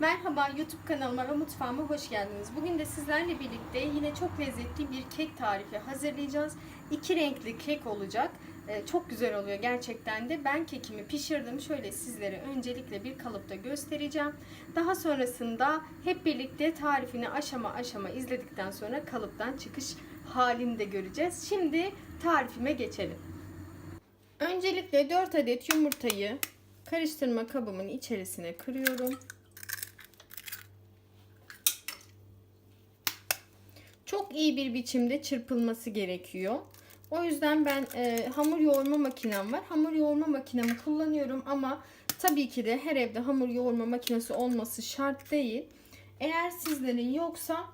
Merhaba YouTube kanalıma ve mutfağıma hoş geldiniz. Bugün de sizlerle birlikte yine çok lezzetli bir kek tarifi hazırlayacağız. İki renkli kek olacak. Ee, çok güzel oluyor gerçekten de. Ben kekimi pişirdim. Şöyle sizlere öncelikle bir kalıpta göstereceğim. Daha sonrasında hep birlikte tarifini aşama aşama izledikten sonra kalıptan çıkış halini de göreceğiz. Şimdi tarifime geçelim. Öncelikle 4 adet yumurtayı karıştırma kabımın içerisine kırıyorum. Çok iyi bir biçimde çırpılması gerekiyor. O yüzden ben e, hamur yoğurma makinem var. Hamur yoğurma makinemi kullanıyorum ama tabii ki de her evde hamur yoğurma makinesi olması şart değil. Eğer sizlerin yoksa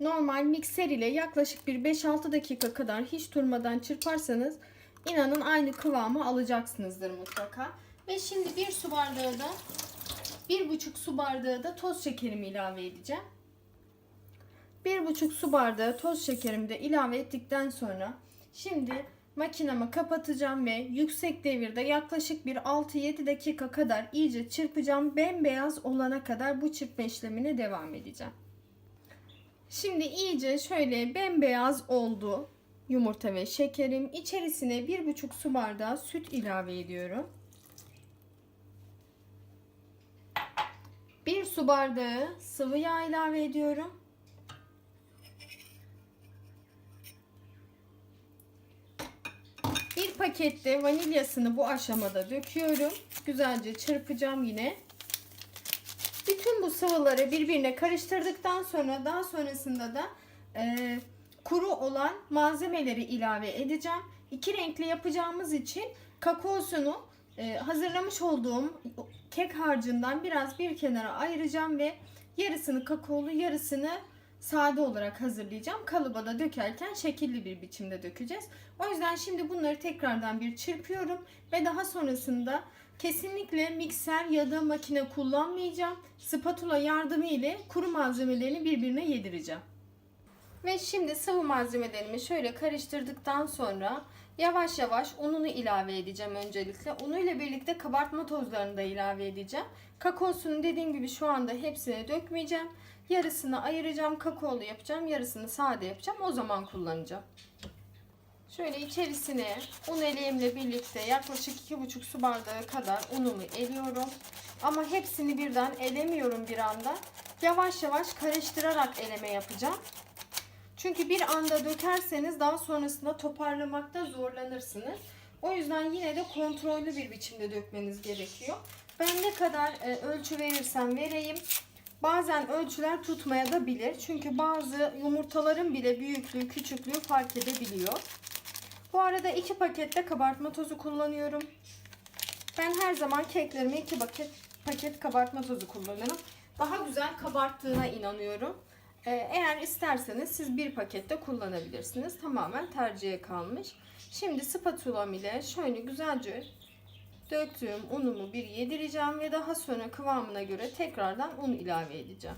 normal mikser ile yaklaşık bir 5-6 dakika kadar hiç durmadan çırparsanız inanın aynı kıvamı alacaksınızdır mutlaka. Ve şimdi bir su bardağı da bir buçuk su bardağı da toz şekerimi ilave edeceğim. Bir buçuk su bardağı toz şekerimi de ilave ettikten sonra şimdi makinamı kapatacağım ve yüksek devirde yaklaşık bir 6-7 dakika kadar iyice çırpacağım. Bembeyaz olana kadar bu çırpma işlemine devam edeceğim. Şimdi iyice şöyle bembeyaz oldu yumurta ve şekerim. İçerisine bir buçuk su bardağı süt ilave ediyorum. Bir su bardağı sıvı yağ ilave ediyorum. Pakette vanilyasını bu aşamada döküyorum. Güzelce çırpacağım yine. Bütün bu sıvıları birbirine karıştırdıktan sonra daha sonrasında da e, kuru olan malzemeleri ilave edeceğim. İki renkli yapacağımız için kakaosunu e, hazırlamış olduğum kek harcından biraz bir kenara ayıracağım ve yarısını kakaolu yarısını sade olarak hazırlayacağım. Kalıba da dökerken şekilli bir biçimde dökeceğiz. O yüzden şimdi bunları tekrardan bir çırpıyorum ve daha sonrasında kesinlikle mikser ya da makine kullanmayacağım. Spatula yardımı ile kuru malzemelerini birbirine yedireceğim. Ve şimdi sıvı malzemelerimi şöyle karıştırdıktan sonra yavaş yavaş ununu ilave edeceğim öncelikle. Unu ile birlikte kabartma tozlarını da ilave edeceğim. Kakaosunu dediğim gibi şu anda hepsini dökmeyeceğim. Yarısını ayıracağım, kakaolu yapacağım, yarısını sade yapacağım. O zaman kullanacağım. Şöyle içerisine un eleğimle birlikte yaklaşık 2,5 su bardağı kadar unumu eliyorum. Ama hepsini birden elemiyorum bir anda. Yavaş yavaş karıştırarak eleme yapacağım. Çünkü bir anda dökerseniz daha sonrasında toparlamakta zorlanırsınız. O yüzden yine de kontrollü bir biçimde dökmeniz gerekiyor. Ben ne kadar e, ölçü verirsem vereyim bazen ölçüler tutmaya da bilir. Çünkü bazı yumurtaların bile büyüklüğü küçüklüğü fark edebiliyor. Bu arada iki pakette kabartma tozu kullanıyorum. Ben her zaman keklerime iki paket, paket kabartma tozu kullanırım. Daha güzel kabarttığına inanıyorum. Ee, eğer isterseniz siz bir pakette kullanabilirsiniz. Tamamen tercihe kalmış. Şimdi spatulam ile şöyle güzelce döktüğüm unumu bir yedireceğim ve daha sonra kıvamına göre tekrardan un ilave edeceğim.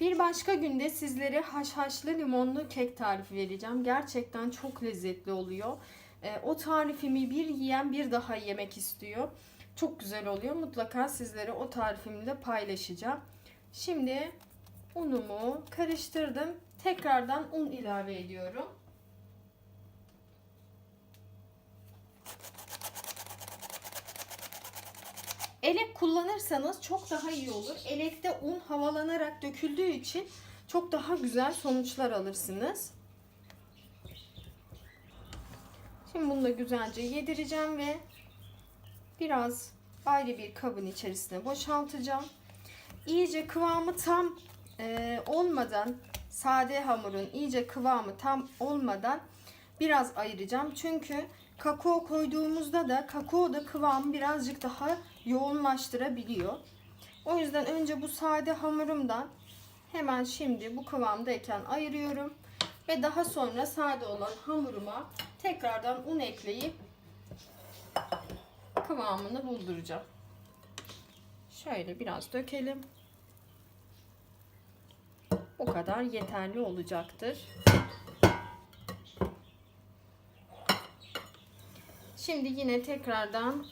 Bir başka günde sizlere haşhaşlı limonlu kek tarifi vereceğim. Gerçekten çok lezzetli oluyor. Ee, o tarifimi bir yiyen bir daha yemek istiyor. Çok güzel oluyor. Mutlaka sizlere o tarifimi de paylaşacağım. Şimdi unumu karıştırdım. Tekrardan un ilave ediyorum. Elek kullanırsanız çok daha iyi olur. Elekte un havalanarak döküldüğü için çok daha güzel sonuçlar alırsınız. Şimdi bunu da güzelce yedireceğim ve biraz ayrı bir kabın içerisine boşaltacağım. İyice kıvamı tam e, olmadan sade hamurun iyice kıvamı tam olmadan biraz ayıracağım. Çünkü kakao koyduğumuzda da kakao da kıvamı birazcık daha yoğunlaştırabiliyor. O yüzden önce bu sade hamurumdan hemen şimdi bu kıvamdayken ayırıyorum. Ve daha sonra sade olan hamuruma tekrardan un ekleyip kıvamını bulduracağım. Şöyle biraz dökelim. Bu kadar yeterli olacaktır. Şimdi yine tekrardan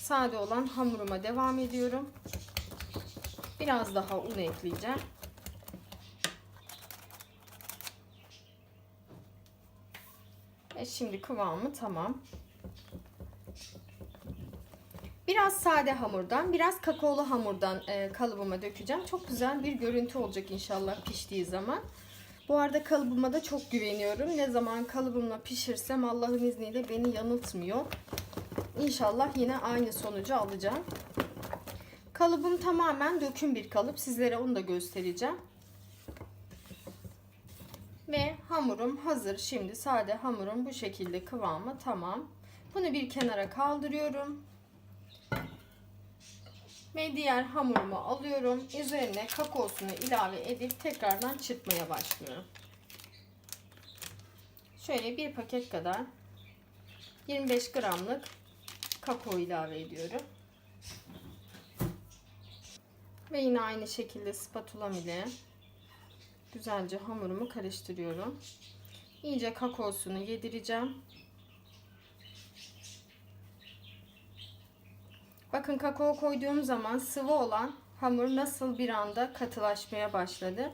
sade olan hamuruma devam ediyorum. Biraz daha un ekleyeceğim. Ve şimdi kıvamı tamam. Biraz sade hamurdan, biraz kakaolu hamurdan e, kalıbıma dökeceğim. Çok güzel bir görüntü olacak inşallah piştiği zaman. Bu arada kalıbıma da çok güveniyorum. Ne zaman kalıbımla pişirsem Allah'ın izniyle beni yanıltmıyor. İnşallah yine aynı sonucu alacağım. Kalıbım tamamen döküm bir kalıp. Sizlere onu da göstereceğim. Ve hamurum hazır. Şimdi sade hamurum bu şekilde kıvamı tamam. Bunu bir kenara kaldırıyorum. Ve diğer hamurumu alıyorum. Üzerine kakaosunu ilave edip tekrardan çırpmaya başlıyorum. Şöyle bir paket kadar 25 gramlık kakao ilave ediyorum. Ve yine aynı şekilde spatulam ile güzelce hamurumu karıştırıyorum. İyice kakaosunu yedireceğim. Bakın kakao koyduğum zaman sıvı olan hamur nasıl bir anda katılaşmaya başladı.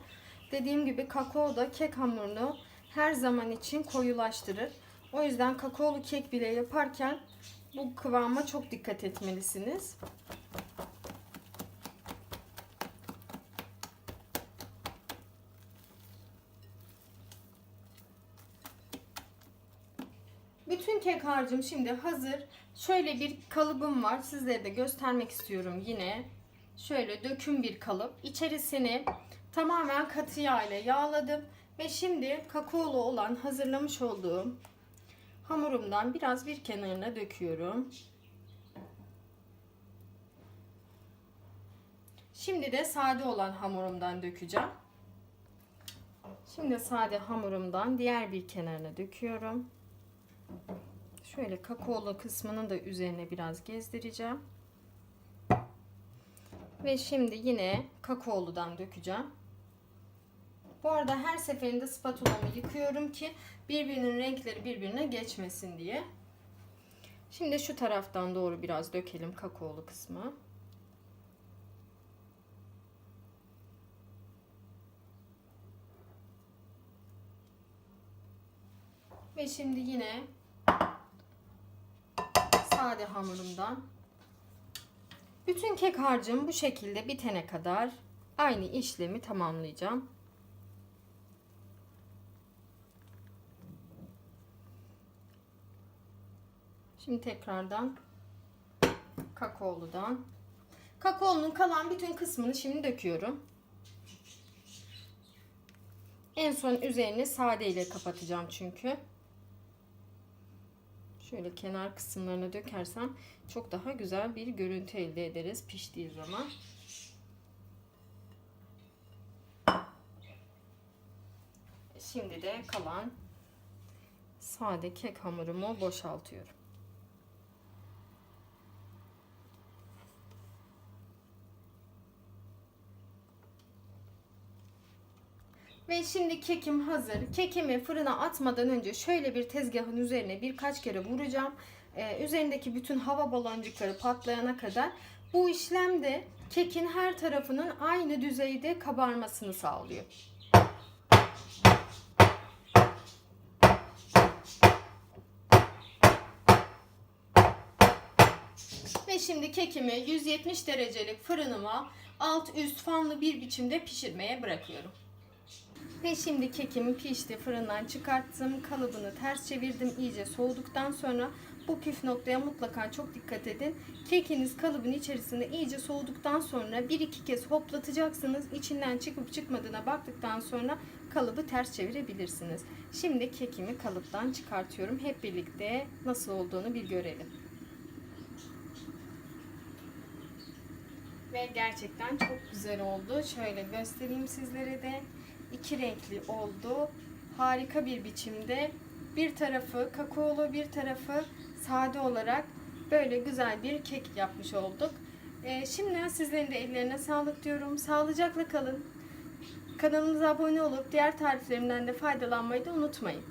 Dediğim gibi kakao da kek hamurunu her zaman için koyulaştırır. O yüzden kakaolu kek bile yaparken bu kıvama çok dikkat etmelisiniz. Bütün kek harcım şimdi hazır. Şöyle bir kalıbım var. Sizlere de göstermek istiyorum yine. Şöyle döküm bir kalıp. İçerisini tamamen katı yağ ile yağladım. Ve şimdi kakaolu olan hazırlamış olduğum hamurumdan biraz bir kenarına döküyorum. Şimdi de sade olan hamurumdan dökeceğim. Şimdi sade hamurumdan diğer bir kenarına döküyorum. Şöyle kakaolu kısmını da üzerine biraz gezdireceğim. Ve şimdi yine kakaoludan dökeceğim. Bu arada her seferinde spatulamı yıkıyorum ki birbirinin renkleri birbirine geçmesin diye. Şimdi şu taraftan doğru biraz dökelim kakaolu kısmı. Ve şimdi yine sade hamurumdan bütün kek harcım bu şekilde bitene kadar aynı işlemi tamamlayacağım. Şimdi tekrardan kakaoludan kakaolunun kalan bütün kısmını şimdi döküyorum. En son üzerini sade ile kapatacağım çünkü. Şöyle kenar kısımlarına dökersem çok daha güzel bir görüntü elde ederiz piştiği zaman. Şimdi de kalan sade kek hamurumu boşaltıyorum. Ve şimdi kekim hazır. Kekimi fırına atmadan önce şöyle bir tezgahın üzerine birkaç kere vuracağım. Ee, üzerindeki bütün hava baloncukları patlayana kadar. Bu işlem de kekin her tarafının aynı düzeyde kabarmasını sağlıyor. Ve şimdi kekimi 170 derecelik fırınıma alt üst fanlı bir biçimde pişirmeye bırakıyorum. Ve şimdi kekimi pişti. Fırından çıkarttım. Kalıbını ters çevirdim. iyice soğuduktan sonra bu püf noktaya mutlaka çok dikkat edin. Kekiniz kalıbın içerisinde iyice soğuduktan sonra bir iki kez hoplatacaksınız. İçinden çıkıp çıkmadığına baktıktan sonra kalıbı ters çevirebilirsiniz. Şimdi kekimi kalıptan çıkartıyorum. Hep birlikte nasıl olduğunu bir görelim. Ve gerçekten çok güzel oldu. Şöyle göstereyim sizlere de iki renkli oldu. Harika bir biçimde. Bir tarafı kakaolu, bir tarafı sade olarak böyle güzel bir kek yapmış olduk. Ee, şimdiden sizlerin de ellerine sağlık diyorum. Sağlıcakla kalın. Kanalımıza abone olup diğer tariflerimden de faydalanmayı da unutmayın.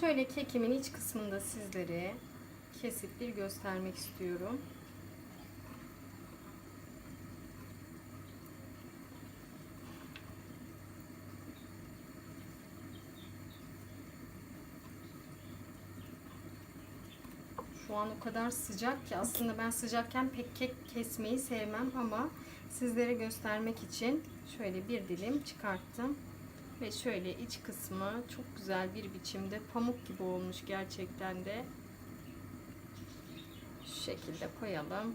Şöyle kekimin iç kısmında sizlere kesip bir göstermek istiyorum. An o kadar sıcak ki aslında ben sıcakken pek kek kesmeyi sevmem ama sizlere göstermek için şöyle bir dilim çıkarttım. Ve şöyle iç kısmı çok güzel bir biçimde pamuk gibi olmuş gerçekten de. Şu şekilde koyalım.